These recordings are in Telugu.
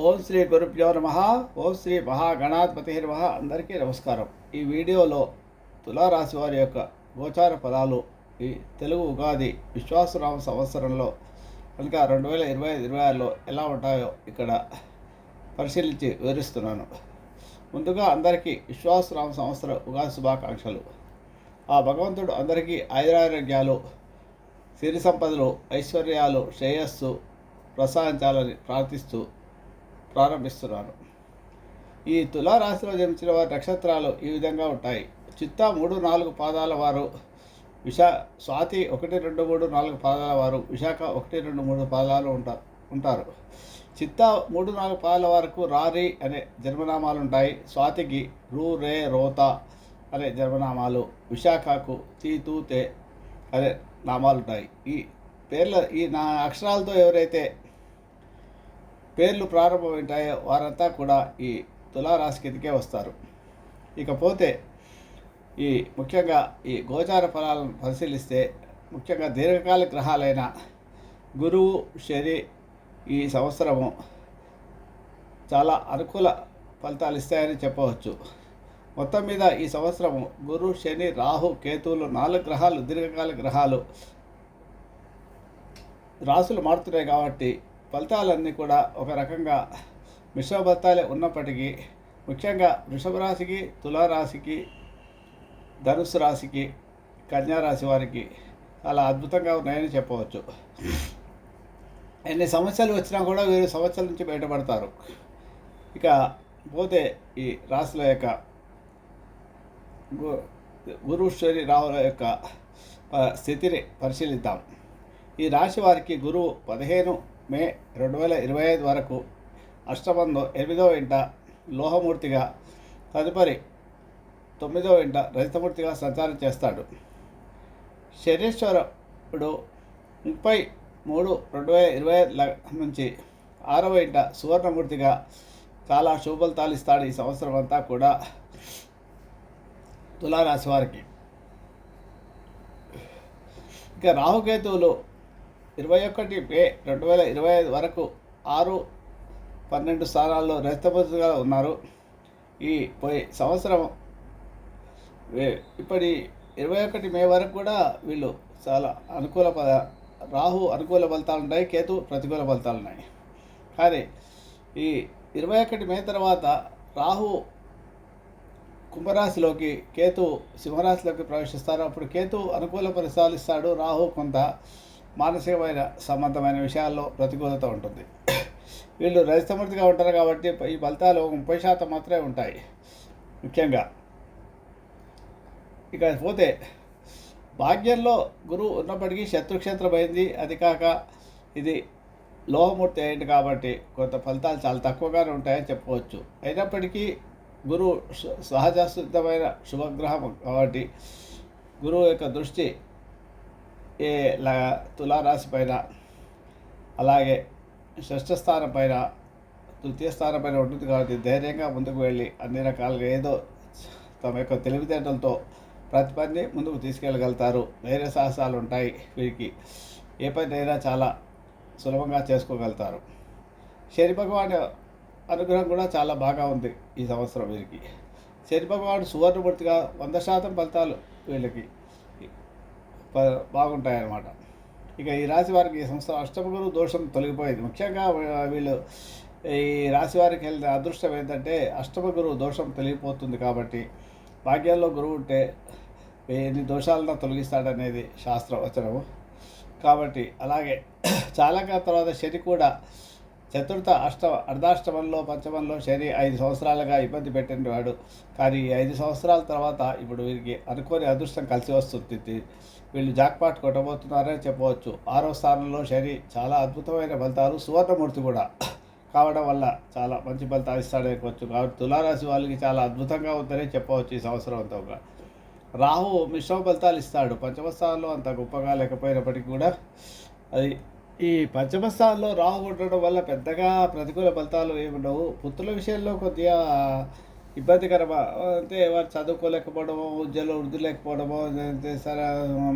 ఓం శ్రీ గురుభ్యో నమ. ఓం శ్రీ మహాగణాధిపతి నమ అందరికీ నమస్కారం. ఈ వీడియోలో తులారాశి వారి యొక్క గోచార ఫలాలు ఈ తెలుగు ఉగాది విశ్వాసరామ సంవత్సరంలో కనుక రెండు వేల ఇరవై ఐదు ఇరవై ఆరులో ఎలా ఉంటాయో ఇక్కడ పరిశీలించి వివరిస్తున్నాను. ముందుగా అందరికీ విశ్వాసరామ సంవత్సర ఉగాది శుభాకాంక్షలు. ఆ భగవంతుడు అందరికీ ఆయురారోగ్యాలు సిరి సంపదలు ఐశ్వర్యాలు శ్రేయస్సు ప్రసాదించాలని ప్రార్థిస్తూ ప్రారంభిస్తున్నాను ఈ తులారాశిలో జన్మించిన వారి నక్షత్రాలు ఈ విధంగా ఉంటాయి. చిత్తా మూడు నాలుగు పాదాల వారు. విశా స్వాతి ఒకటి రెండు మూడు నాలుగు పాదాల వారు. విశాఖ ఒకటి రెండు మూడు పాదాలు ఉంటారు ఉంటారు. చిత్తా మూడు నాలుగు పాదాల వరకు రారి అనే జన్మనామాలు ఉంటాయి. స్వాతికి రూ రే రోత అనే జన్మనామాలు. విశాఖకు తీ తూ తే అనే నామాలు ఉంటాయి. ఈ పేర్ల ఈ నా అక్షరాలతో ఎవరైతే పేర్లు ప్రారంభమైంటాయో వారంతా కూడా ఈ తులారాశి కిందకే వస్తారు. ఇకపోతే ఈ ముఖ్యంగా ఈ గోచార ఫలాలను పరిశీలిస్తే ముఖ్యంగా దీర్ఘకాల గ్రహాలైన గురువు శని ఈ సంవత్సరము చాలా అనుకూల ఫలితాలు ఇస్తాయని చెప్పవచ్చు. మొత్తం మీద ఈ సంవత్సరము గురు శని రాహు కేతువులు నాలుగు గ్రహాలు దీర్ఘకాల గ్రహాలు రాసులు మారుతున్నాయి కాబట్టి ఫలితాలన్నీ కూడా ఒక రకంగా మిశ్రమ ఫలితాలే ఉన్నప్పటికీ ముఖ్యంగా వృషభ రాశికి తులారాశికి ధనుసు రాశికి కన్యా రాశి వారికి చాలా అద్భుతంగా ఉన్నాయని చెప్పవచ్చు. ఎన్ని సమస్యలు వచ్చినా కూడా వీరు సమస్యల నుంచి బయటపడతారు. ఇక పోతే ఈ రాశుల యొక్క గు- గురుశ్వరి రావుల యొక్క స్థితిని పరిశీలిద్దాం. ఈ రాశి వారికి గురువు పదిహేను మే రెండు వేల ఇరవై ఐదు వరకు అష్టమంలో ఎనిమిదవ ఇంట లోహమూర్తిగా తదుపరి తొమ్మిదవ ఇంట రజితమూర్తిగా సంచారం చేస్తాడు. శనీశ్వరుడు ముప్పై మూడు రెండు వేల ఇరవై ఐదు ల- నుంచి ఆరవ ఇంట సువర్ణమూర్తిగా చాలా శుభఫలితాలు ఇస్తాడు ఈ సంవత్సరం అంతా కూడా తులారాశి వారికి. ఇక రాహుకేతువులు ఇరవై ఒకటి మే రెండు వేల ఇరవై ఐదు వరకు ఆరు పన్నెండు స్థానాల్లో రహితమూర్తిగా ఉన్నారు. ఈ పోయి సంవత్సరం ఇప్పటి ఇరవై ఒకటి మే వరకు కూడా వీళ్ళు చాలా అనుకూల పద రాహు అనుకూల ఫలితాలు ఉన్నాయి కేతు ప్రతికూల ఫలితాలు ఉన్నాయి. కానీ ఈ ఇరవై ఒకటి మే తర్వాత రాహు కుంభరాశిలోకి కేతు సింహరాశిలోకి ప్రవేశిస్తారు. అప్పుడు కేతు అనుకూల ఫలితాలు ఇస్తాడు రాహు కొంత మానసికమైన సంబంధమైన విషయాల్లో ప్రతికూలత ఉంటుంది. వీళ్ళు రజతమూర్తిగా ఉంటారు కాబట్టి ఈ ఫలితాలు ముప్పై శాతం మాత్రమే ఉంటాయి. ముఖ్యంగా ఇక పోతే భాగ్యంలో గురువు ఉన్నప్పటికీ శత్రుక్షేత్రమైంది అది కాక ఇది లోహమూర్తి అయింది కాబట్టి కొంత ఫలితాలు చాలా తక్కువగానే ఉంటాయని చెప్పవచ్చు అయినప్పటికీ గురువు సహజ సిద్ధమైన శుభగ్రహం కాబట్టి గురువు యొక్క దృష్టి ఏ లా తులారాశి పైన అలాగే షష్ఠ స్థానం పైన తృతీయ స్థానం పైన ఉంటుంది కాబట్టి ధైర్యంగా ముందుకు వెళ్ళి అన్ని రకాలుగా ఏదో తమ యొక్క తెలివితేటలతో ప్రతి పని ముందుకు తీసుకెళ్ళగలుగుతారు. ధైర్య సాహసాలు ఉంటాయి వీరికి. ఏ పని అయినా చాలా సులభంగా చేసుకోగలుగుతారు. శని భగవాను అనుగ్రహం కూడా చాలా బాగా ఉంది ఈ సంవత్సరం వీరికి. శని భగవాన్ సువర్ణమూర్తిగా వంద శాతం ఫలితాలు వీళ్ళకి బాగుంటాయి అన్నమాట ఇక ఈ రాశి వారికి ఈ సంవత్సరం అష్టమగురు దోషం తొలగిపోయేది. ముఖ్యంగా వీళ్ళు ఈ రాశి వారికి వెళ్ళిన అదృష్టం ఏంటంటే అష్టమగురు దోషం తొలగిపోతుంది కాబట్టి భాగ్యాల్లో గురువు ఉంటే ఎన్ని దోషాలను తొలగిస్తాడనేది శాస్త్రవచనము. కాబట్టి అలాగే చాలా తర్వాత శని కూడా చతుర్థ అష్టమ అర్ధాష్టమంలో పంచమంలో శని ఐదు సంవత్సరాలుగా ఇబ్బంది పెట్టినవాడు. కానీ ఐదు సంవత్సరాల తర్వాత ఇప్పుడు వీరికి అనుకోని అదృష్టం కలిసి వస్తుంది. వీళ్ళు జాక్పాట్ కొట్టబోతున్నారని చెప్పవచ్చు. ఆరో స్థానంలో శని చాలా అద్భుతమైన ఫలితాలు సువర్ణమూర్తి కూడా కావడం వల్ల చాలా మంచి ఫలితాలు ఇస్తాడని చెప్పవచ్చు. కాబట్టి తులారాశి వాళ్ళకి చాలా అద్భుతంగా ఉందని చెప్పవచ్చు ఈ సంవత్సరం అంతా ఒక రాహు మిశ్రమ ఫలితాలు ఇస్తాడు. పంచమ స్థానంలో అంత గొప్పగా లేకపోయినప్పటికీ కూడా అది ఈ పంచమ స్థానంలో రాహు ఉండడం వల్ల పెద్దగా ప్రతికూల ఫలితాలు ఏమి ఉండవు. పుత్రుల విషయంలో కొద్దిగా ఇబ్బందికరమా? అంటే వారు చదువుకోలేకపోవడమో ఉద్యోగంలో వృద్ధి లేకపోవడమో సరే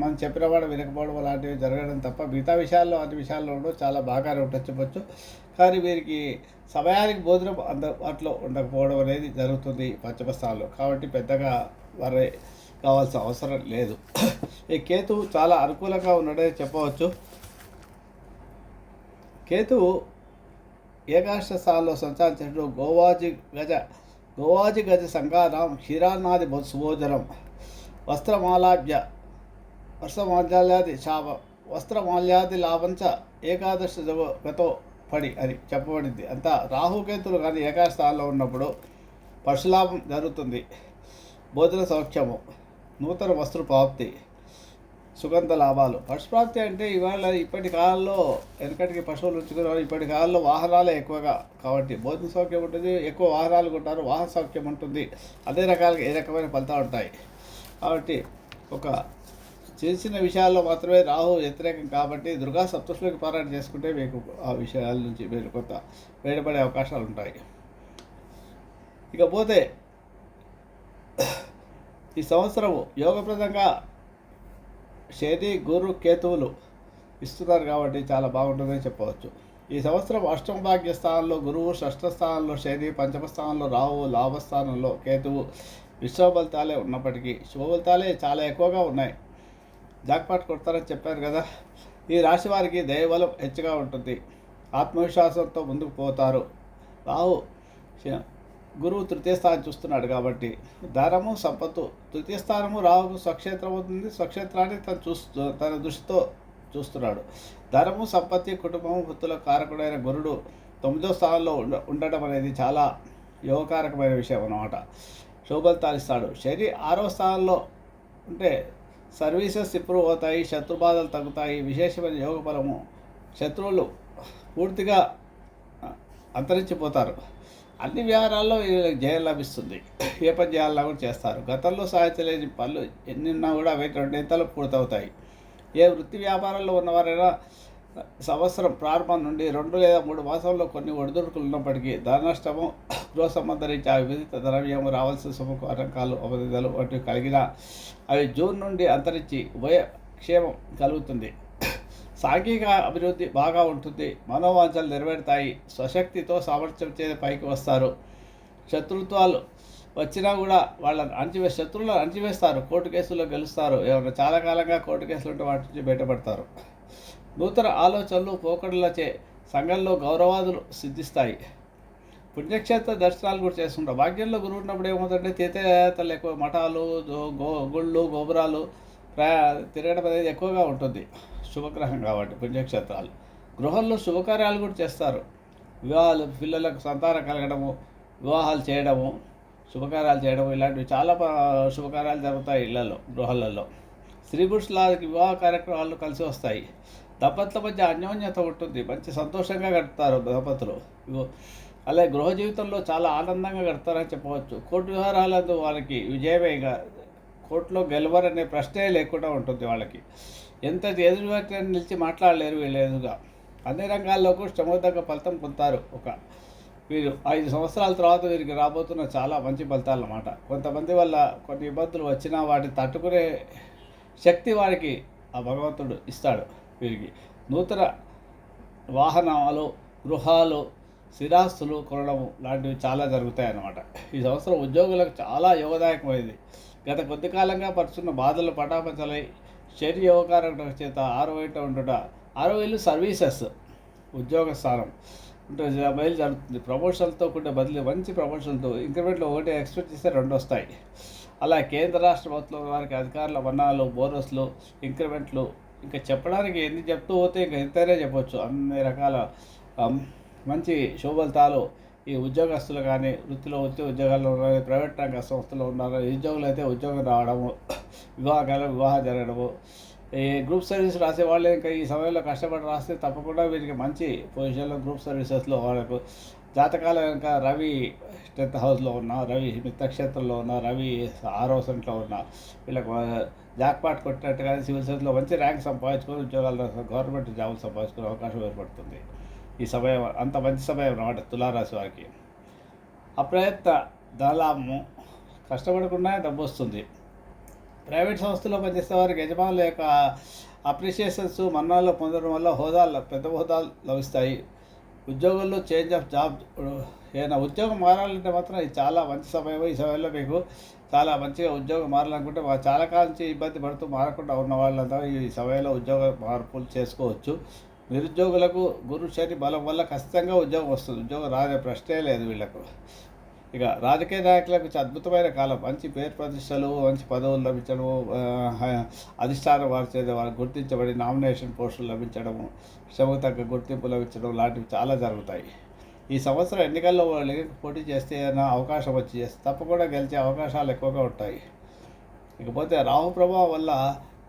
మనం చెప్పిన వాడు వినకపోవడం లాంటివి జరగడం తప్ప మిగతా విషయాల్లో అన్ని విషయాల్లో చాలా బాగానే ఉండొచ్చు కానీ వీరికి సమయానికి భోజనం అందుబాటులో ఉండకపోవడం అనేది జరుగుతుంది పంచమస్థానంలో. కాబట్టి పెద్దగా వారి కావాల్సిన అవసరం లేదు. ఈ కేతు చాలా అనుకూలంగా ఉన్నాడని చెప్పవచ్చు. కేతు ఏకాష్ట స్థానంలో సంచారించినప్పుడు గోవాజి గజ గోవాజి గజ సంఘానం క్షీరాన్నాది సుభోజనం వస్త్రమాలాభ్య వస్త్రమాల్యాది శాప వస్త్రమాల్యాది లాభంచ ఏకాదశ గతో పడి అని చెప్పబడింది. అంతా రాహుకేతులు కానీ ఏకాదశ స్థానంలో ఉన్నప్పుడు పరశులాభం జరుగుతుంది. భోజన సౌఖ్యము నూతన వస్త్ర ప్రాప్తి సుగంధ లాభాలు. పశుప్రాప్తి అంటే ఇవాళ ఇప్పటి కాలంలో వెనకటికి పశువులు ఉంచుకున్నారు. ఇప్పటి కాలంలో వాహనాలే ఎక్కువగా. కాబట్టి భోజన సౌఖ్యం ఉంటుంది ఎక్కువ వాహనాలు కొంటారు వాహన సౌఖ్యం ఉంటుంది. అదే రకాలుగా ఏ రకమైన ఫలితాలు ఉంటాయి? కాబట్టి ఒక చిన్న చిన్న విషయాల్లో మాత్రమే రాహు వ్యతిరేకం కాబట్టి దుర్గా సప్తశ్లోకి పారాయణ చేసుకుంటే మీకు ఆ విషయాల నుంచి మీరు కొంత వేడపడే అవకాశాలు ఉంటాయి. ఇకపోతే ఈ సంవత్సరము యోగప్రదంగా శని గురు కేతువులు ఇస్తున్నారు కాబట్టి చాలా బాగుంటుందని చెప్పవచ్చు. ఈ సంవత్సరం అష్టమ భాగ్య స్థానంలో గురువు షష్ఠ స్థానంలో శని పంచమ స్థానంలో రావు లాభస్థానంలో కేతువు విశ్వబలితాలే ఉన్నప్పటికీ శుభబలితాలే చాలా ఎక్కువగా ఉన్నాయి. జాక్పాట్ కొడతారని చెప్పారు కదా ఈ రాశి వారికి దైవబలం హెచ్చుగా ఉంటుంది. ఆత్మవిశ్వాసంతో ముందుకు పోతారు. రావు గురువు తృతీయ స్థానం చూస్తున్నాడు కాబట్టి ధనము సంపత్తు తృతీయ స్థానము రాహుకు స్వక్షేత్రం అవుతుంది. స్వక్షేత్రాన్ని తను చూస్తూ తన దృష్టితో చూస్తున్నాడు. ధనము సంపత్తి కుటుంబము వృత్తుల కారకుడైన గురుడు తొమ్మిదో స్థానంలో ఉండ ఉండడం అనేది చాలా యోగకారకమైన విషయం అన్నమాట. శోభలు తాలిస్తాడు. శని ఆరో స్థానంలో ఉంటే సర్వీసెస్ ఇంప్రూవ్ అవుతాయి శత్రుబాధలు తగ్గుతాయి. విశేషమైన యోగ బలము శత్రువులు పూర్తిగా అంతరించిపోతారు. అన్ని వ్యవహారాల్లో వీళ్ళకి జయం లభిస్తుంది. ఏ పని చేయాలన్నా కూడా చేస్తారు. గతంలో సాధించలేని పనులు ఎన్నిన్నా కూడా అవి రెండు రెండింతలు పూర్తవుతాయి. ఏ వృత్తి వ్యాపారాల్లో ఉన్నవారైనా సంవత్సరం ప్రారంభం నుండి రెండు లేదా మూడు మాసంలో కొన్ని ఒడిదుడుకులు ఉన్నప్పటికీ ధన నష్టము గృహ సంబంధరీత్యా వివిధ ద్రవ్యము రావాల్సిన సుముఖ అవధిదలు వంటివి కలిగిన అవి జూన్ నుండి అంతరించి ఉభయ క్షేమం కలుగుతుంది. సాంఘిక అభివృద్ధి బాగా ఉంటుంది. మనోవాంఛలు నెరవేరుతాయి. స్వశక్తితో సామర్థ్యం చేసి పైకి వస్తారు. శత్రుత్వాలు వచ్చినా కూడా వాళ్ళని అణచివే శత్రువులను అణచివేస్తారు. కోర్టు కేసుల్లో గెలుస్తారు. ఏమన్నా చాలా కాలంగా కోర్టు కేసులు ఉంటే వాటి నుంచి బయటపడతారు. నూతన ఆలోచనలు పోకడలచే సంఘంలో గౌరవాదులు సిద్ధిస్తాయి. పుణ్యక్షేత్ర దర్శనాలు కూడా చేస్తుంటాం భాగ్యంలో గురువు ఉన్నప్పుడు ఏమవుతుందంటే తీర్థయాత్రలు ఎక్కువ మఠాలు గో గుళ్ళు గోపురాలు ప్రయా తిరగడం అనేది ఎక్కువగా ఉంటుంది. శుభగ్రహం కాబట్టి పుణ్యక్షేత్రాలు. గృహంలో శుభకార్యాలు కూడా చేస్తారు. వివాహాలు పిల్లలకు సంతానం కలగడము వివాహాలు చేయడము శుభకార్యాలు చేయడం ఇలాంటివి చాలా శుభకార్యాలు జరుగుతాయి ఇళ్ళలో గృహాలలో. స్త్రీ పురుషులకి వివాహ కార్యక్రమాలు కలిసి వస్తాయి. దంపతుల మధ్య అన్యోన్యత ఉంటుంది. మంచి సంతోషంగా గడుపుతారు దంపతులు. అలాగే గృహ జీవితంలో చాలా ఆనందంగా గడతారని చెప్పవచ్చు. కోర్టు వ్యవహారాలందు వారికి విజయమేగా కోర్టులో గెలవరనే ప్రశ్నే లేకుండా ఉంటుంది వాళ్ళకి. ఎంత ఎదురు నిలిచి మాట్లాడలేరు వీళ్ళు ఎదురుగా. అన్ని రంగాల్లో కూడా ఫలితం పొందుతారు ఒక. వీరు ఐదు సంవత్సరాల తర్వాత వీరికి రాబోతున్న చాలా మంచి ఫలితాలు అన్నమాట కొంతమంది వల్ల కొన్ని ఇబ్బందులు వచ్చినా వాటిని తట్టుకునే శక్తి వారికి ఆ భగవంతుడు ఇస్తాడు వీరికి. నూతన వాహనాలు గృహాలు స్థిరాస్తులు కొనడం లాంటివి చాలా జరుగుతాయి అన్నమాట ఈ సంవత్సరం ఉద్యోగులకు చాలా యోగదాయకమైంది. గత కొద్ది కాలంగా పరుచున్న బాధలు పటాపంచలై శరీర యోగకారక చేత ఆరో ఏట ఉండుట ఆరో వేలు సర్వీసెస్ ఉద్యోగ స్థానం ఉంటుంది బయలు జరుగుతుంది. ప్రమోషన్తో కూడా బదిలీ మంచి ప్రమోషన్తో ఇంక్రిమెంట్లో ఒకటి ఎక్స్పెక్ట్ చేస్తే రెండు వస్తాయి అలా కేంద్ర రాష్ట్ర ప్రభుత్వం వారికి అధికారుల వనాలు బోనస్లు ఇంక్రిమెంట్లు ఇంకా చెప్పడానికి ఎన్ని చెప్తూ పోతే ఇంకా ఎంతైనా చెప్పవచ్చు అన్ని రకాల మంచి శుభఫలితాలు ఈ ఉద్యోగస్తులు కానీ వృత్తిలో వచ్చే ఉద్యోగాల్లో ఉన్నారు ప్రైవేట్ రంగ సంస్థలో ఉన్నారు ఉద్యోగులు అయితే ఉద్యోగం రావడము వివాహాలు వివాహం జరగడము. ఈ గ్రూప్ సర్వీస్ రాసే వాళ్ళు ఇంకా ఈ సమయంలో కష్టపడి రాస్తే తప్పకుండా వీరికి మంచి పొజిషన్లో గ్రూప్ సర్వీసెస్లో వాళ్ళకు జాతకాల ఇంకా రవి టెన్త్ హౌస్లో ఉన్న రవి మిత్రక్షేత్రంలో ఉన్న రవి ఆరో సెంట్లో ఉన్న వీళ్ళకు జాక్పాట్ కానీ సివిల్ సర్వీస్లో మంచి ర్యాంక్ సంపాదించుకొని ఉద్యోగాలు గవర్నమెంట్ జాబులు సంపాదించుకునే అవకాశం ఏర్పడుతుంది. ఈ సమయం అంత మంచి సమయం అన్నమాట తులారాశి వారికి. అప్రయత్న ధనలాభము కష్టపడకుండా డబ్బు వస్తుంది. ప్రైవేట్ సంస్థలో పనిచేసే వారికి యజమానుల యొక్క అప్రిషియేషన్స్ మన్నాల్లో పొందడం వల్ల హోదాలు పెద్ద హోదాలు లభిస్తాయి. ఉద్యోగంలో చేంజ్ ఆఫ్ జాబ్ ఏదైనా ఉద్యోగం మారాలంటే మాత్రం ఇది చాలా మంచి సమయం ఈ సమయంలో మీకు చాలా మంచిగా ఉద్యోగం మారాలనుకుంటే చాలా కాలం నుంచి ఇబ్బంది పడుతూ మారకుండా ఉన్న వాళ్ళంతా ఈ సమయంలో ఉద్యోగ మార్పులు చేసుకోవచ్చు. నిరుద్యోగులకు గురు శని బలం వల్ల ఖచ్చితంగా ఉద్యోగం వస్తుంది. ఉద్యోగం రాదే ప్రశ్నే లేదు వీళ్ళకు. ఇక రాజకీయ నాయకులకు అద్భుతమైన కాలం. మంచి పేరు ప్రతిష్టలు మంచి పదవులు లభించడము అధిష్టానం వారి చేత వారు గుర్తించబడి నామినేషన్ పోస్టులు లభించడము శ్రమకు తగ్గ గుర్తింపు లభించడం లాంటివి చాలా జరుగుతాయి. ఈ సంవత్సరం ఎన్నికల్లో వాళ్ళు పోటీ చేస్తే ఏదైనా అవకాశం వచ్చి చేస్తే తప్పకుండా గెలిచే అవకాశాలు ఎక్కువగా ఉంటాయి. ఇకపోతే రాహు ప్రభావం వల్ల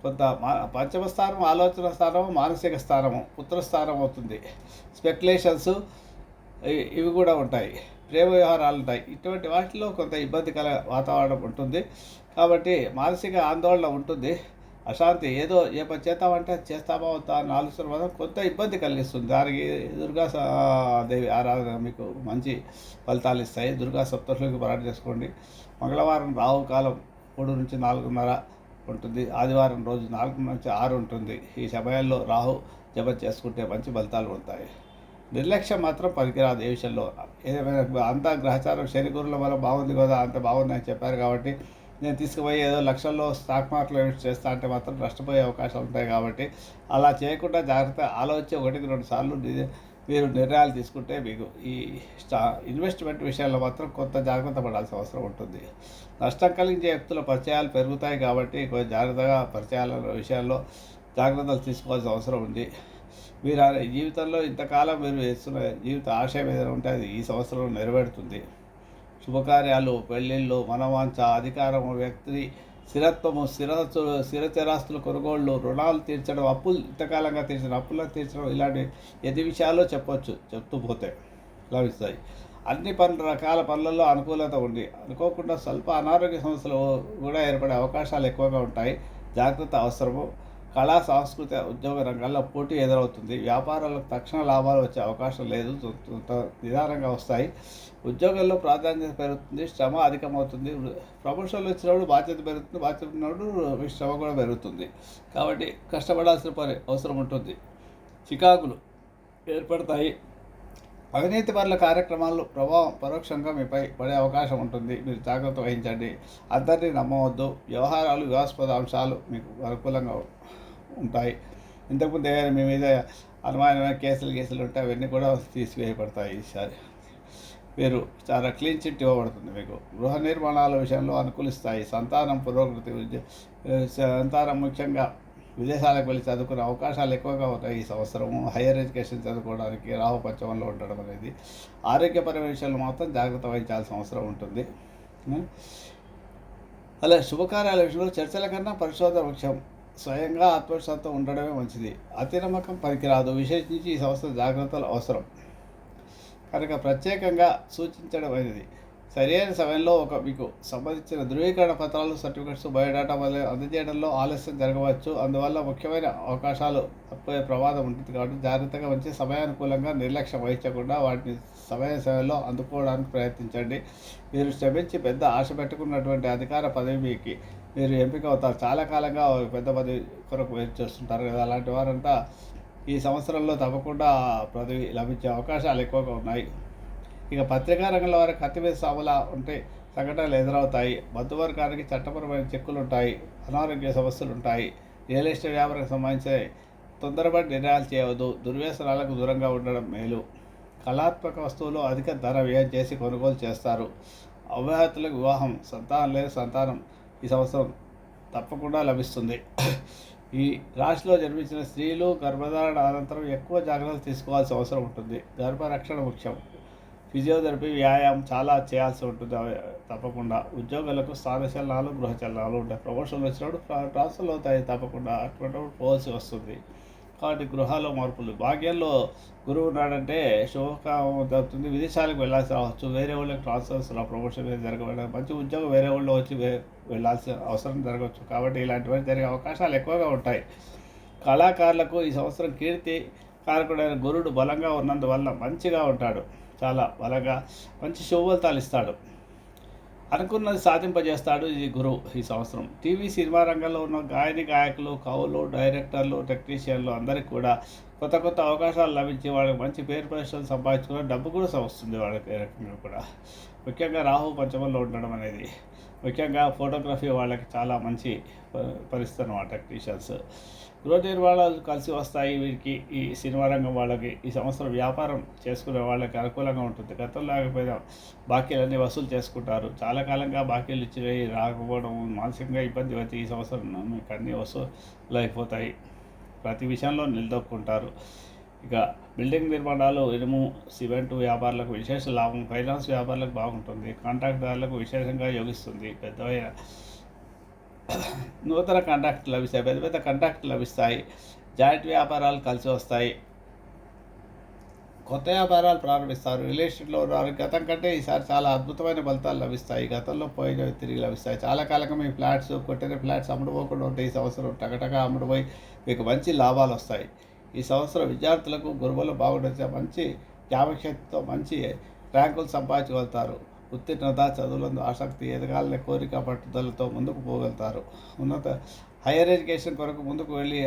కొంత మా పంచమ స్థానం ఆలోచన స్థానము మానసిక స్థానము పుత్రస్థానం అవుతుంది. స్పెక్యులేషన్స్ ఇవి కూడా ఉంటాయి. ప్రేమ వ్యవహారాలు ఉంటాయి. ఇటువంటి వాటిలో కొంత ఇబ్బందికర వాతావరణం ఉంటుంది. కాబట్టి మానసిక ఆందోళన ఉంటుంది. అశాంతి ఏదో ఏ పని చేస్తామంటే చేస్తామా వద్దా అని ఆలోచన వల్ల కొంత ఇబ్బంది కలిగిస్తుంది. దానికి దుర్గా దేవి ఆరాధన మీకు మంచి ఫలితాలు ఇస్తాయి. దుర్గా సప్తశులకి పారాయణ చేసుకోండి. మంగళవారం రావు కాలం మూడు నుంచి నాలుగున్నర ఉంటుంది. ఆదివారం రోజు నాలుగు నుంచి ఆరు ఉంటుంది. ఈ సమయాల్లో రాహు జపం చేసుకుంటే మంచి ఫలితాలు ఉంటాయి. నిర్లక్ష్యం మాత్రం పనికిరాదు ఏ విషయంలో ఏదైనా అంతా గ్రహచారం శని గురుల వల్ల బాగుంది కదా అంత బాగుంది అని చెప్పారు కాబట్టి నేను తీసుకుపోయి ఏదో లక్షల్లో స్టాక్ మార్కెట్లో ఇన్వెస్ట్ చేస్తా అంటే మాత్రం నష్టపోయే అవకాశాలు ఉంటాయి కాబట్టి అలా చేయకుండా జాగ్రత్త ఆలోచించి ఒకటికి రెండు సార్లు మీరు నిర్ణయాలు తీసుకుంటే మీకు ఈ స్టా ఇన్వెస్ట్మెంట్ విషయాల్లో మాత్రం కొంత జాగ్రత్త పడాల్సిన అవసరం ఉంటుంది. నష్టం కలిగించే వ్యక్తుల పరిచయాలు పెరుగుతాయి కాబట్టి కొంచెం జాగ్రత్తగా పరిచయాల విషయాల్లో జాగ్రత్తలు తీసుకోవాల్సిన అవసరం ఉంది. మీరు జీవితంలో ఇంతకాలం మీరు వేస్తున్న జీవిత ఆశయం ఏదైనా ఉంటే అది ఈ సంవత్సరంలో నెరవేరుతుంది. శుభకార్యాలు పెళ్ళిళ్ళు మనవాంఛ అధికారము వ్యక్తి స్థిరత్వము స్థిర స్థిరచరాస్తుల కొనుగోళ్ళు రుణాలు తీర్చడం అప్పులు ఇంతకాలంగా తీర్చడం అప్పులను తీర్చడం ఇలాంటి ఎన్ని విషయాల్లో చెప్పవచ్చు చెప్తూ పోతే లభిస్తాయి. అన్ని పనుల రకాల పనులలో అనుకూలత ఉంది. అనుకోకుండా స్వల్ప అనారోగ్య సమస్యలు కూడా ఏర్పడే అవకాశాలు ఎక్కువగా ఉంటాయి. జాగ్రత్త అవసరము. కళా సాంస్కృతిక ఉద్యోగ రంగాల్లో పోటీ ఎదురవుతుంది. వ్యాపారాలకు తక్షణ లాభాలు వచ్చే అవకాశం లేదు. నిదానంగా వస్తాయి. ఉద్యోగంలో ప్రాధాన్యత పెరుగుతుంది. శ్రమ అధికమవుతుంది. ప్రమోషన్లు వచ్చినప్పుడు బాధ్యత పెరుగుతుంది. బాధ్యత ఉన్నప్పుడు మీ శ్రమ కూడా పెరుగుతుంది. కాబట్టి కష్టపడాల్సిన పని అవసరం ఉంటుంది. చికాకులు ఏర్పడతాయి. అవినీతి పరుల కార్యక్రమాల్లో ప్రభావం పరోక్షంగా మీపై పడే అవకాశం ఉంటుంది. మీరు జాగ్రత్త వహించండి. అందరినీ నమ్మవద్దు. వ్యవహారాలు వివాదాస్పద అంశాలు మీకు అనుకూలంగా ఉంటాయి. ఇంతకుముందు ఏదైనా మీ మీద అనుమానమైన కేసులు కేసులు ఉంటే అవన్నీ కూడా తీసివేయబడతాయి ఈసారి. మీరు చాలా క్లీన్ చిట్ ఇవ్వబడుతుంది మీకు. గృహ నిర్మాణాల విషయంలో అనుకూలిస్తాయి. సంతానం పురోగతి సంతానం ముఖ్యంగా విదేశాలకు వెళ్ళి చదువుకునే అవకాశాలు ఎక్కువగా ఉంటాయి ఈ సంవత్సరము. హైయర్ ఎడ్యుకేషన్ చదువుకోవడానికి రాహు పంచమంలో ఉండడం అనేది ఆరోగ్యపరమైన విషయాలు మాత్రం జాగ్రత్త వహించాల్సిన అవసరం ఉంటుంది. అలా శుభకార్యాల విషయంలో చర్చల కన్నా పరిశోధన ముఖ్యం. స్వయంగా ఆత్మవిశ్వాసంతో ఉండడమే మంచిది. అతి నమ్మకం పనికిరాదు. విశేషించి ఈ సంవత్సరం జాగ్రత్తలు అవసరం. కనుక ప్రత్యేకంగా సూచించడమైనది సరైన సమయంలో ఒక మీకు సంబంధించిన ధృవీకరణ పత్రాలు సర్టిఫికెట్స్ బయోడాటా మొదలైన అందజేయడంలో ఆలస్యం జరగవచ్చు. అందువల్ల ముఖ్యమైన అవకాశాలు తప్పే ప్రమాదం ఉంటుంది కాబట్టి జాగ్రత్తగా వచ్చి సమయానుకూలంగా నిర్లక్ష్యం వహించకుండా వాటిని సమయ సమయంలో అందుకోవడానికి ప్రయత్నించండి. మీరు శ్రమించి పెద్ద ఆశ పెట్టుకున్నటువంటి అధికార పదవి మీకు మీరు ఎంపిక అవుతారు. చాలా కాలంగా పెద్ద పదవి కొరకు వెయిట్ చేస్తుంటారు కదా. అలాంటి వారంతా ఈ సంవత్సరంలో తప్పకుండా పదవి లభించే అవకాశాలు ఎక్కువగా ఉన్నాయి. ఇక పత్రికా రంగంలో వారికి కత్తి మీద ఉంటే సంఘటనలు ఎదురవుతాయి. మధ్యవర్గానికి చట్టపరమైన చెక్కులు ఉంటాయి అనారోగ్య సమస్యలు ఉంటాయి రియల్ ఎస్టేట్ వ్యాపారానికి సంబంధించి తొందరపడి నిర్ణయాలు చేయవద్దు. దుర్వ్యసనాలకు దూరంగా ఉండడం మేలు. కళాత్మక వస్తువులు అధిక ధర వ్యయం చేసి కొనుగోలు చేస్తారు. అవ్యాహతులకు వివాహం సంతానం లేదు సంతానం ఈ సంవత్సరం తప్పకుండా లభిస్తుంది. ఈ రాశిలో జన్మించిన స్త్రీలు గర్భధారణ అనంతరం ఎక్కువ జాగ్రత్తలు తీసుకోవాల్సిన అవసరం ఉంటుంది. గర్భరక్షణ ముఖ్యం. ఫిజియోథెరపీ వ్యాయామం చాలా చేయాల్సి ఉంటుంది. తప్పకుండా. ఉద్యోగులకు స్థానచలనాలు గృహచలనాలు ఉంటాయి. ప్రమోషన్లు వచ్చినప్పుడు ట్రాన్స్ఫర్లు అవుతాయి తప్పకుండా. అటువంటి పోవాల్సి వస్తుంది. వాటి గృహాల్లో మార్పులు. భాగ్యంలో గురువు ఉన్నాడంటే శుభకామం జరుగుతుంది. విదేశాలకు వెళ్ళాల్సి రావచ్చు. వేరే వాళ్ళకి ట్రాన్స్ఫర్స్ ప్రమోషన్ జరగడం మంచి ఉద్యోగం వేరే వాళ్ళు వచ్చి వెళ్ళాల్సిన అవసరం జరగవచ్చు. కాబట్టి ఇలాంటివన్నీ జరిగే అవకాశాలు ఎక్కువగా ఉంటాయి. కళాకారులకు ఈ సంవత్సరం కీర్తి కారకుడైన గురుడు బలంగా ఉన్నందువల్ల మంచిగా ఉంటాడు. చాలా బలంగా మంచి శుభఫలితాలు ఇస్తాడు. అనుకున్నది సాధింపజేస్తాడు ఈ గురువు ఈ సంవత్సరం. టీవీ సినిమా రంగంలో ఉన్న గాయని గాయకులు కవులు డైరెక్టర్లు టెక్నీషియన్లు అందరికీ కూడా కొత్త కొత్త అవకాశాలు లభించి వాళ్ళకి మంచి పేరు ప్రదర్శనలు సంపాదించుకున్న డబ్బు కూడా వస్తుంది వాళ్ళకి ఏ రకంగా కూడా. ముఖ్యంగా రాహు పంచమంలో ఉండడం అనేది ముఖ్యంగా ఫోటోగ్రఫీ వాళ్ళకి చాలా మంచి పరిస్థితి అన్నమాట టెక్నీషియన్స్. గృహ నిర్మాణాలు కలిసి వస్తాయి వీరికి ఈ సినిమా రంగం వాళ్ళకి. ఈ సంవత్సరం వ్యాపారం చేసుకునే వాళ్ళకి అనుకూలంగా ఉంటుంది. గతంలో లేకపోయినా బాకీలన్నీ వసూలు చేసుకుంటారు. చాలా కాలంగా బాకీలు ఇచ్చినవి రాకపోవడం మానసికంగా ఇబ్బంది వచ్చి ఈ సంవత్సరం మీకు అన్నీ వసూలు అయిపోతాయి ప్రతి విషయంలో నిలదొక్కుంటారు. ఇక బిల్డింగ్ నిర్మాణాలు ఇనుము సిమెంట్ వ్యాపారులకు విశేష లాభం ఫైనాన్స్ వ్యాపారులకు బాగుంటుంది. కాంట్రాక్టర్లకు విశేషంగా యోగిస్తుంది. పెద్ద నూతన కాంట్రాక్ట్ లభిస్తాయి పెద్ద పెద్ద కాంట్రాక్ట్ లభిస్తాయి. జాయింట్ వ్యాపారాలు కలిసి వస్తాయి. కొత్త వ్యాపారాలు ప్రారంభిస్తారు. రియల్ ఎస్టేట్లో ఉన్నారు గతం కంటే ఈసారి చాలా అద్భుతమైన ఫలితాలు లభిస్తాయి. గతంలో పోయినవి తిరిగి లభిస్తాయి. చాలా కాలంగా మీ ఫ్లాట్స్ కొట్టిన ఫ్లాట్స్ అమ్ముడుపోకుండా ఉంటే ఈ సంవత్సరం టగటగా అమ్ముడుపోయి మీకు మంచి లాభాలు వస్తాయి. ఈ సంవత్సరం విద్యార్థులకు గురువులు బాగుండే మంచి జ్ఞాపకశక్తితో మంచి ర్యాంకులు సంపాదించగలుగుతారు. ఉత్తీర్ణత చదువులందు ఆసక్తి ఎదగాలనే కోరిక పట్టుదలతో ముందుకు పోగలుగుతారు. ఉన్నత హైయర్ ఎడ్యుకేషన్ కొరకు ముందుకు వెళ్ళి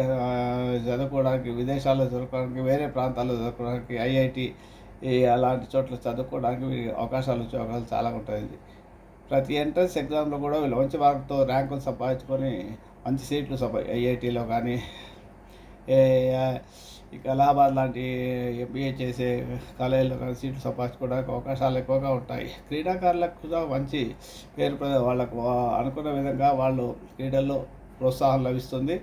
చదువుకోవడానికి విదేశాల్లో చదువుకోవడానికి వేరే ప్రాంతాల్లో చదువుకోవడానికి ఐఐటి అలాంటి చోట్ల చదువుకోవడానికి అవకాశాలు వచ్చే అవకాశాలు చాలా ఉంటాయి ప్రతి ఎంట్రన్స్ ఎగ్జామ్లో కూడా వీళ్ళు మంచి మార్కుతో ర్యాంకులు సంపాదించుకొని మంచి సీట్లు సంపా ఐఐటీలో కానీ ఇక అలహాబాద్ లాంటి ఎంబీఏ చేసే కాలేజీలో కానీ సీట్లు సంపాదించుకోవడానికి అవకాశాలు ఎక్కువగా ఉంటాయి. క్రీడాకారులకు కూడా మంచి పేరు ప్ర- వాళ్ళకు అనుకున్న విధంగా వాళ్ళు క్రీడల్లో ప్రోత్సాహం లభిస్తుంది.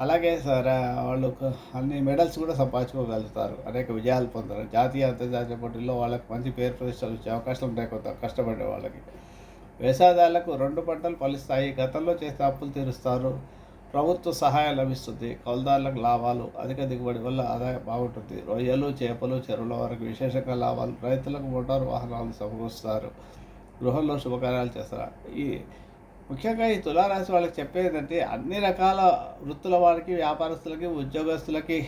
అలాగే సరే వాళ్ళు అన్ని మెడల్స్ కూడా సంపాదించుకోగలుగుతారు. అనేక విజయాలు పొందారు. జాతీయ అంతర్జాతీయ పోటీల్లో వాళ్ళకు మంచి పేరు ప్రతిష్టలు వచ్చే అవకాశాలు ఉంటాయి కొంత కష్టపడే వాళ్ళకి. వ్యవసాయదారులకు రెండు పంటలు ఫలిస్తాయి. గతంలో చేస్తే అప్పులు తీరుస్తారు. ప్రభుత్వ సహాయం లభిస్తుంది. కౌలుదారులకు లాభాలు అధిక దిగుబడి వల్ల ఆదాయం బాగుంటుంది. రొయ్యలు చేపలు చెరువుల వరకు విశేషంగా లాభాలు రైతులకు మోటారు వాహనాలు సమకూరుస్తారు. గృహంలో శుభకార్యాలు చేస్తారు. ఈ ముఖ్యంగా ఈ తులారాశి వాళ్ళకి చెప్పేది ఏంటంటే అన్ని రకాల వృత్తుల వారికి వ్యాపారస్తులకి ఉద్యోగస్తులకి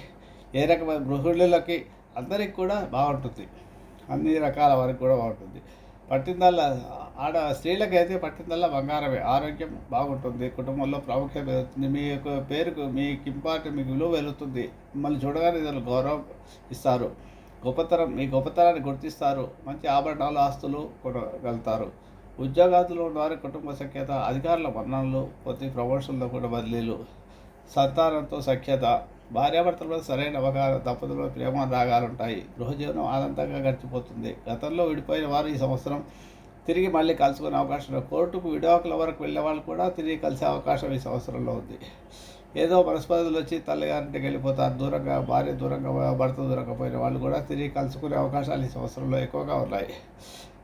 ఏ రకమైన గృహిణులకి అందరికి కూడా బాగుంటుంది. అన్ని రకాల వారికి కూడా బాగుంటుంది. పట్టిందల్లా ఆడ స్త్రీలకైతే పట్టిందల్లా బంగారమే. ఆరోగ్యం బాగుంటుంది కుటుంబంలో ప్రాముఖ్యత పెరుగుతుంది. మీ యొక్క పేరుకు మీకు ఇంపార్టెంట్ మీకు విలువ వెలుగుతుంది మిమ్మల్ని చూడగానే ఇతరులు గౌరవం ఇస్తారు గొప్పతనం మీ గొప్పతనాన్ని గుర్తిస్తారు. మంచి ఆభరణాలు ఆస్తులు కొనగలుగుతారు. ఉద్యోగాదులు ఉన్నవారి కుటుంబ సఖ్యత అధికారుల మన్ననలు ప్రతి ప్రమోషన్లో కూడా బదిలీలు సంతానంతో సఖ్యత భార్యాభర్తల మీద సరైన అవగాహన దంపతుల ప్రేమ రాగాలు ఉంటాయి. ఆనందంగా గడిచిపోతుంది. గతంలో విడిపోయిన వారు ఈ సంవత్సరం తిరిగి మళ్ళీ కలుసుకునే అవకాశం కోర్టుకు విడాకుల వరకు వెళ్ళే వాళ్ళు కూడా తిరిగి కలిసే అవకాశం ఈ సంవత్సరంలో ఉంది. ఏదో మనస్పర్ధలు వచ్చి తల్లిగారింటికి వెళ్ళిపోతారు. దూరంగా భార్య దూరంగా భర్త దూరంగా పోయిన వాళ్ళు కూడా తిరిగి కలుసుకునే అవకాశాలు ఈ సంవత్సరంలో ఎక్కువగా ఉన్నాయి.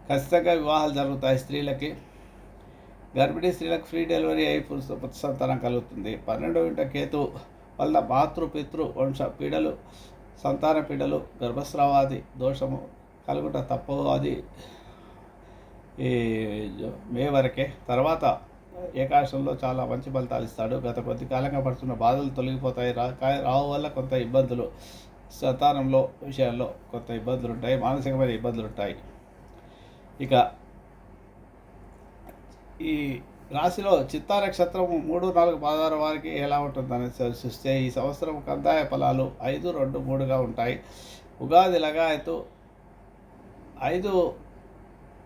ఖచ్చితంగా వివాహాలు జరుగుతాయి స్త్రీలకి. గర్భిణీ స్త్రీలకు ఫ్రీ డెలివరీ అయి పురుష- సంతానం కలుగుతుంది. పన్నెండవ ఇంట కేతు వల్ల మాతృ పితృ వంశ పీడలు సంతాన పీడలు గర్భస్రావాది దోషము కలుగుట తప్పవు అది ఈ మే వరకే. తర్వాత ఏకాశంలో చాలా మంచి ఫలితాలు ఇస్తాడు. గత కొద్ది కాలంగా పడుతున్న బాధలు తొలగిపోతాయి. రా కా- రావు వల్ల కొంత ఇబ్బందులు సంతానంలో విషయాల్లో కొంత ఇబ్బందులు ఉంటాయి మానసికమైన ఇబ్బందులు ఉంటాయి ఇక ఈ రాశిలో చిత్తా నక్షత్రం మూడు నాలుగు పదహారు వారికి ఎలా ఉంటుందని చూస్తే ఈ సంవత్సరం కందాయ ఫలాలు ఐదు రెండు మూడుగా ఉంటాయి. ఉగాది లగాయతు ఐదు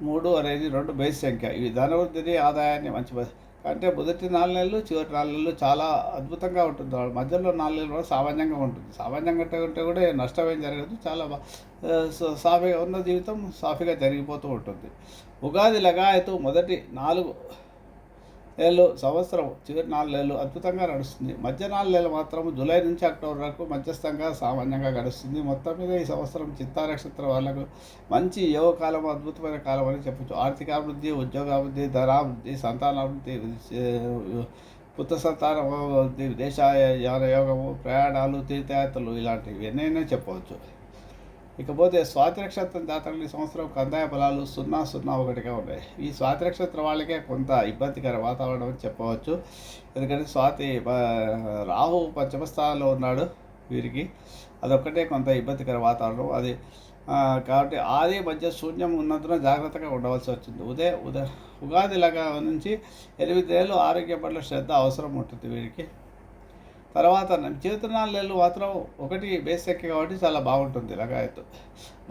మూడు అనేది రెండు బేస్ సంఖ్య. ఇవి ధనవృద్ధిని ఆదాయాన్ని మంచి అంటే మొదటి నాలుగు నెలలు చివరి నాలుగు నెలలు చాలా అద్భుతంగా ఉంటుంది. మధ్యలో నాలుగు నెలలు కూడా సామాన్యంగా ఉంటుంది. సామాన్యంగా ఉంటే కూడా నష్టం ఏం జరగదు. చాలా సాఫీగా ఉన్న జీవితం సాఫీగా జరిగిపోతూ ఉంటుంది. ఉగాది లగాయతు మొదటి నాలుగు నెలలు సంవత్సరం చివరి నాలుగు నెలలు అద్భుతంగా నడుస్తుంది. మధ్య నాలుగు నెలలు మాత్రం జూలై నుంచి అక్టోబర్ వరకు మధ్యస్థంగా సామాన్యంగా గడుస్తుంది. మొత్తం మీద ఈ సంవత్సరం చిత్తా నక్షత్రం వాళ్ళకు మంచి యోగ కాలం అద్భుతమైన కాలం అని చెప్పచ్చు. ఆర్థికాభివృద్ధి ఉద్యోగాభివృద్ధి ధనాభివృద్ధి సంతానాభివృద్ధి పుత్ర సంతాన అభివృద్ధి విదేశాయాన యోగము ప్రయాణాలు తీర్థయాత్రలు ఇలాంటివి ఎన్నైనా చెప్పవచ్చు. ఇకపోతే స్వాతి నక్షత్రం జాతరలు ఈ సంవత్సరం కందాయ ఫలాలు సున్నా సున్నా ఒకటిగా ఉన్నాయి. ఈ స్వాతి నక్షత్రం వాళ్ళకే కొంత ఇబ్బందికర వాతావరణం అని చెప్పవచ్చు. ఎందుకంటే స్వాతి రాహు పంచమ స్థానంలో ఉన్నాడు వీరికి. అదొక్కటే కొంత ఇబ్బందికర వాతావరణం. అది కాబట్టి ఆది మధ్య శూన్యం ఉన్నందున జాగ్రత్తగా ఉండవలసి వచ్చింది. ఉదయ ఉదయ ఉగాది లాగా నుంచి ఎనిమిది ఏళ్ళు పట్ల శ్రద్ధ అవసరం ఉంటుంది వీరికి. తర్వాత చేతనాలు మాత్రం ఒకటి బేసిక్ కాబట్టి చాలా బాగుంటుంది లగాయత్తు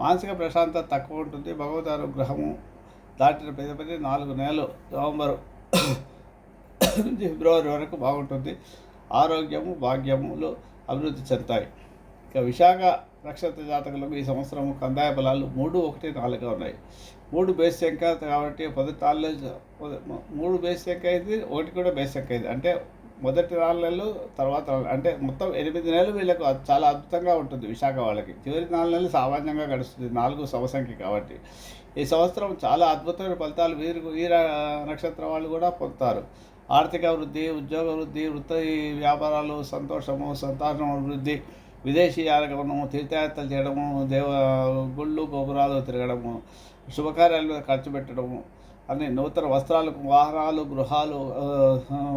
మానసిక ప్రశాంతత తక్కువ ఉంటుంది భగవత్ అనుగ్రహము దాటిన పెద్ద పెద్ద నాలుగు నెలలు నవంబరు నుంచి ఫిబ్రవరి వరకు బాగుంటుంది. ఆరోగ్యము భాగ్యములు అభివృద్ధి చెందుతాయి. ఇక విశాఖ నక్షత్ర జాతకులకు ఈ సంవత్సరం కందాయ బలాలు మూడు ఒకటి నాలుగుగా ఉన్నాయి. మూడు బేస్ సంఖ్య కాబట్టి మొదటి నాలుగు మూడు బేస్ సంఖ్య అయింది ఒకటి కూడా బేస్ సంఖ్య అయింది అంటే మొదటి నాలుగు నెలలు తర్వాత అంటే మొత్తం ఎనిమిది నెలలు వీళ్ళకు చాలా అద్భుతంగా ఉంటుంది విశాఖ వాళ్ళకి. చివరి నాలుగు నెలలు సామాన్యంగా గడుస్తుంది నాలుగు సంవత్సరంకి కాబట్టి. ఈ సంవత్సరం చాలా అద్భుతమైన ఫలితాలు వీరు వీర నక్షత్రం వాళ్ళు కూడా పొందుతారు. ఆర్థిక వృద్ధి ఉద్యోగ వృద్ధి వృత్తి వ్యాపారాలు సంతోషము సంతానం అభివృద్ధి విదేశీ తీర్థయాత్రలు చేయడము దేవ గుళ్ళు గోపురాలు తిరగడము శుభకార్యాలు ఖర్చు పెట్టడము అన్ని నూతన వస్త్రాలు వాహనాలు గృహాలు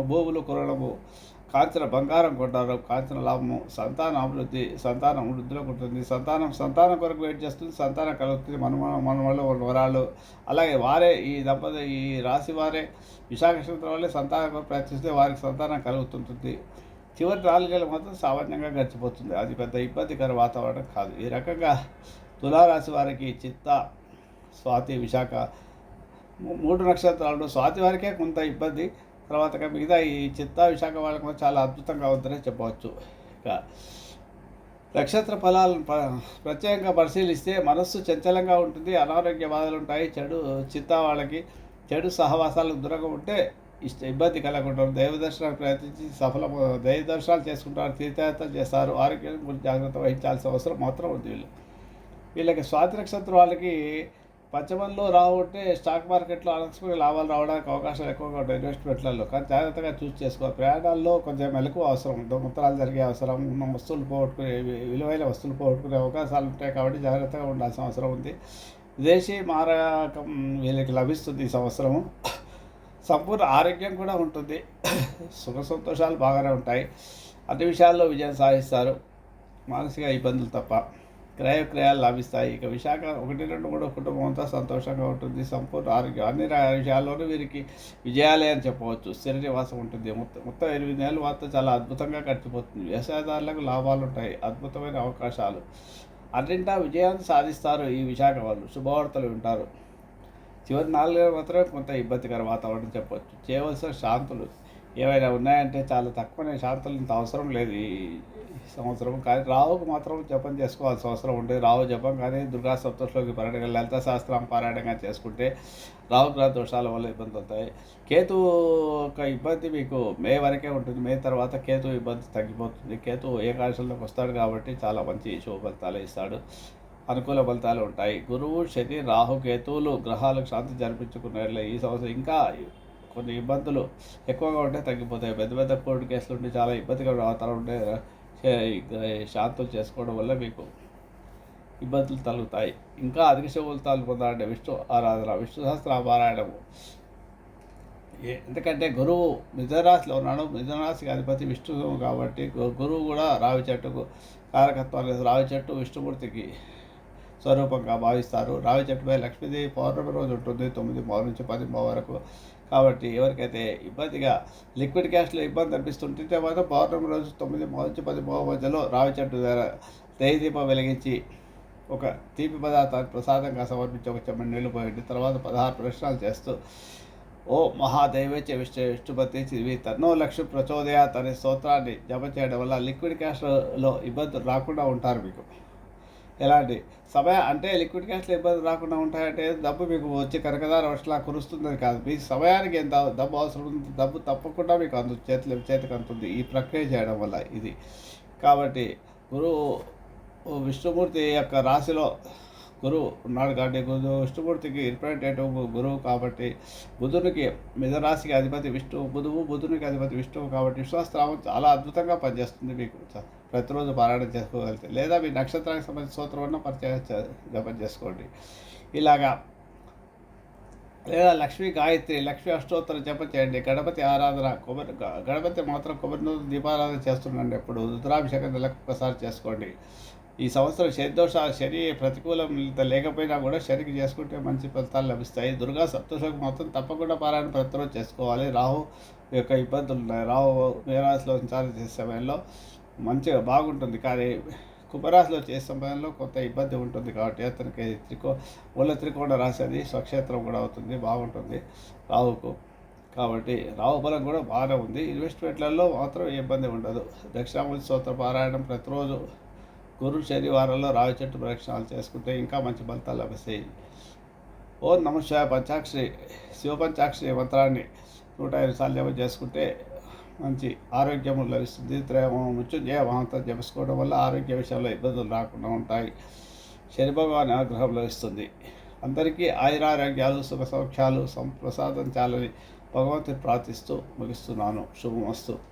భూములు కొనడము కాంచన బంగారం కొంటారు. కాంచన లాభము సంతాన అభివృద్ధి సంతానం వృద్ధిలో ఉంటుంది. సంతానం సంతానం కొరకు వెయిట్ చేస్తుంది. సంతానం కలుగుతుంది. మన మన ఉన్న వరాలు. అలాగే వారే ఈ దంపతి ఈ రాశి వారే విశాఖ నక్షత్రం వల్లే సంతానం కొరకు ప్రయత్నిస్తే వారికి సంతానం కలుగుతుంటుంది. చివరి నాలుగేళ్ళు మాత్రం సామాన్యంగా గడిచిపోతుంది. అది పెద్ద ఇబ్బందికర వాతావరణం కాదు. ఈ రకంగా తులారాశి వారికి చిత్త స్వాతి విశాఖ మూడు నక్షత్రాలు. స్వాతి వారికే కొంత ఇబ్బంది. తర్వాత మిగతా ఈ చిత్తా విశాఖ వాళ్ళకి కూడా చాలా అద్భుతంగా ఉందని చెప్పవచ్చు. ఇక నక్షత్ర ఫలాలను ప్రత్యేకంగా పరిశీలిస్తే మనస్సు చంచలంగా ఉంటుంది. అనారోగ్య బాధలు ఉంటాయి. చెడు చిత్త వాళ్ళకి చెడు సహవాసాలకు దూరంగా ఉంటే ఇష్ట ఇబ్బంది కలగకుండా దైవ ప్రయత్నించి సఫలం దైవదర్శనాలు చేసుకుంటారు. తీర్థయాత్రలు చేస్తారు. ఆరోగ్యం గురించి జాగ్రత్త వహించాల్సిన అవసరం మాత్రం ఉంది వీళ్ళు. వీళ్ళకి స్వాతి నక్షత్రం వాళ్ళకి పంచమంలో రావుంటే స్టాక్ మార్కెట్లో అనస్పతి లాభాలు రావడానికి అవకాశాలు ఎక్కువగా ఉంటాయి ఇన్వెస్ట్మెంట్లలో. కానీ జాగ్రత్తగా చూస్ చేసుకోవాలి ప్రయాణాల్లో కొంచెం మెలకు అవసరం దొంగతనాలు జరిగే అవసరం ఉన్న వస్తువులు పోగొట్టుకునే విలువైన వస్తువులు పోగొట్టుకునే అవకాశాలు ఉంటాయి కాబట్టి జాగ్రత్తగా ఉండాల్సిన అవసరం ఉంది. విదేశీ మారకం వీళ్ళకి లభిస్తుంది ఈ సంవత్సరము. సంపూర్ణ ఆరోగ్యం కూడా ఉంటుంది. సుఖ సంతోషాలు బాగానే ఉంటాయి. అన్ని విషయాల్లో విజయం సాధిస్తారు. మానసిక ఇబ్బందులు తప్ప. క్రయక్రయాలు లాభిస్తాయి. ఇక విశాఖ ఒకటి రెండు కూడా కుటుంబం అంతా సంతోషంగా ఉంటుంది. సంపూర్ణ ఆరోగ్యం. అన్ని విషయాల్లోనూ వీరికి విజయాలే అని చెప్పవచ్చు. స్థిర నివాసం ఉంటుంది. మొత్తం మొత్తం ఎనిమిది నెలలు వార్త చాలా అద్భుతంగా గడిచిపోతుంది. వ్యవసాయదారులకు లాభాలు ఉంటాయి. అద్భుతమైన అవకాశాలు. అన్నింటా విజయాన్ని సాధిస్తారు ఈ విశాఖ వాళ్ళు. శుభవార్తలు వింటారు. చివరి నాలుగు మాత్రమే కొంత ఇబ్బందికర వాతావరణం చెప్పవచ్చు. చేయవలసిన శాంతులు ఏవైనా ఉన్నాయంటే చాలా తక్కువనే. శాంతులు ఇంత అవసరం లేదు. ఈ సంవత్సరం. కానీ రావుకు మాత్రం జపం చేసుకోవాల్సిన అవసరం ఉంటుంది రావు జపం కానీ దుర్గా సప్తశ్లోకి పారాయణ లలిత శాస్త్రం పారాయణంగా చేసుకుంటే రావు గ్రహ దోషాల వల్ల ఇబ్బంది అవుతాయి. కేతు ఒక ఇబ్బంది మీకు మే వరకే ఉంటుంది. మే తర్వాత కేతు ఇబ్బంది తగ్గిపోతుంది. కేతు ఏకాదశంలోకి వస్తాడు కాబట్టి చాలా మంచి శుభ ఫలితాలు ఇస్తాడు. అనుకూల ఫలితాలు ఉంటాయి. గురువు శని రాహు కేతువులు గ్రహాలకు శాంతి జరిపించుకున్నట్లే ఈ సంవత్సరం ఇంకా కొన్ని ఇబ్బందులు ఎక్కువగా ఉంటే తగ్గిపోతాయి. పెద్ద పెద్ద కోర్టు కేసులు ఉంటే చాలా ఇబ్బందిగా వాతావరణం ఉంటే శాంతం చేసుకోవడం వల్ల మీకు ఇబ్బందులు తలుగుతాయి. ఇంకా అధిక శుభ పొందాలంటే విష్ణు ఆరాధన విష్ణు సహస్ర పారాయణము ఎందుకంటే గురువు మిథునరాశిలో ఉన్నాడు. మిథునరాశికి అధిపతి విష్ణువు కాబట్టి గురువు కూడా రావి చెట్టుకు కారకత్వాలు రావి చెట్టు విష్ణుమూర్తికి స్వరూపంగా భావిస్తారు. రావి చెట్టుపై లక్ష్మీదేవి పౌర్ణమి రోజు ఉంటుంది. తొమ్మిది మూడు నుంచి పది మూడు వరకు కాబట్టి ఎవరికైతే ఇబ్బందిగా లిక్విడ్ క్యాష్లో ఇబ్బంది అనిపిస్తుంటే మాత్రం పౌర్ణమి రోజు తొమ్మిది నుంచి పది మూడు మధ్యలో రావి చెట్టు ద్వారా తేదీపం దీపం వెలిగించి ఒక తీపి పదార్థాన్ని ప్రసాదంగా సమర్పించి ఒక చెమ్మడి నీళ్ళు పోయండి. తర్వాత పదహారు ప్రశ్నలు చేస్తూ ఓ మహాదైవేచ విష్ణు విష్ణుపతి చివి తన్నో లక్ష్మి ప్రచోదయాత్ అనే స్తోత్రాన్ని జప చేయడం వల్ల లిక్విడ్ క్యాష్లో ఇబ్బందులు రాకుండా ఉంటారు మీకు. ఎలాంటి సమయ అంటే లిక్విడ్ క్యాష్లో ఇబ్బంది రాకుండా ఉంటాయంటే డబ్బు మీకు వచ్చి కనకదార వర్షలా కురుస్తుందని కాదు. మీ సమయానికి ఎంత డబ్బు అవసరం ఉంది డబ్బు తప్పకుండా మీకు అందు చేతిలో చేతికి అందుతుంది. ఈ ప్రక్రియ చేయడం వల్ల ఇది. కాబట్టి గురువు విష్ణుమూర్తి యొక్క రాశిలో గురువు ఉన్నాడు కాబట్టి గురు విష్ణుమూర్తికి రిప్రజెంటేటివ్ గురువు కాబట్టి బుధునికి మిధరాశికి అధిపతి విష్ణువు బుధువు బుధునికి అధిపతి విష్ణువు కాబట్టి విశ్వాసరామం చాలా అద్భుతంగా పనిచేస్తుంది మీకు. ప్రతిరోజు పారాయణ చేసుకోగలిగితే లేదా మీ నక్షత్రానికి సంబంధించిన సూత్రం ఉన్న పరిచయం చే- జపం చేసుకోండి. ఇలాగా లేదా లక్ష్మీ గాయత్రి లక్ష్మీ అష్టోత్తర జపం చేయండి. గణపతి ఆరాధన కొబ్బరి గణపతి మాత్రం కొబ్బరి నూనె దీపారాధన చేస్తున్నాండి ఎప్పుడు. రుద్రాభిషేకం నెలకు ఒకసారి చేసుకోండి. ఈ సంవత్సరం శనిదోష శని ప్రతికూలం లేకపోయినా కూడా శనికి చేసుకుంటే మంచి ఫలితాలు లభిస్తాయి. దుర్గా సప్తశకు మొత్తం తప్పకుండా పారాయణ ప్రతిరోజు చేసుకోవాలి. రాహు యొక్క ఇబ్బందులు ఉన్నాయి. రాహు మేరాశిలో సంచారం చేసే సమయంలో మంచిగా బాగుంటుంది. కానీ కుంభరాశిలో చేసే సమయంలో కొంత ఇబ్బంది ఉంటుంది కాబట్టి అతనికి త్రికో మూల త్రికోణ రాశి అది స్వక్షేత్రం కూడా అవుతుంది బాగుంటుంది. రావుకు కాబట్టి రావు బలం కూడా బాగానే ఉంది. ఇన్వెస్ట్మెంట్లలో మాత్రం ఇబ్బంది ఉండదు. దక్షిణామూర్తి స్తోత్ర పారాయణం ప్రతిరోజు గురు శనివారంలో రావి చెట్టు ప్రదక్షిణాలు చేసుకుంటే ఇంకా మంచి ఫలితాలు లభిస్తాయి. ఓం నమశివాయ పంచాక్షి పంచాక్షరి శివ పంచాక్షరి మంత్రాన్ని నూట ఐదు సార్లు జపం చేసుకుంటే మంచి ఆరోగ్యం లభిస్తుంది. త్రేమ మృత్యుంజయ మహంతం జపించుకోవడం వల్ల ఆరోగ్య విషయంలో ఇబ్బందులు రాకుండా ఉంటాయి. శని భగవాన్ ఆగ్రహం లభిస్తుంది. అందరికీ ఆయురారోగ్యాలు సుఖ సౌఖ్యాలు సంప్రసాదించాలని భగవంతుని ప్రార్థిస్తూ ముగిస్తున్నాను. శుభమస్తు.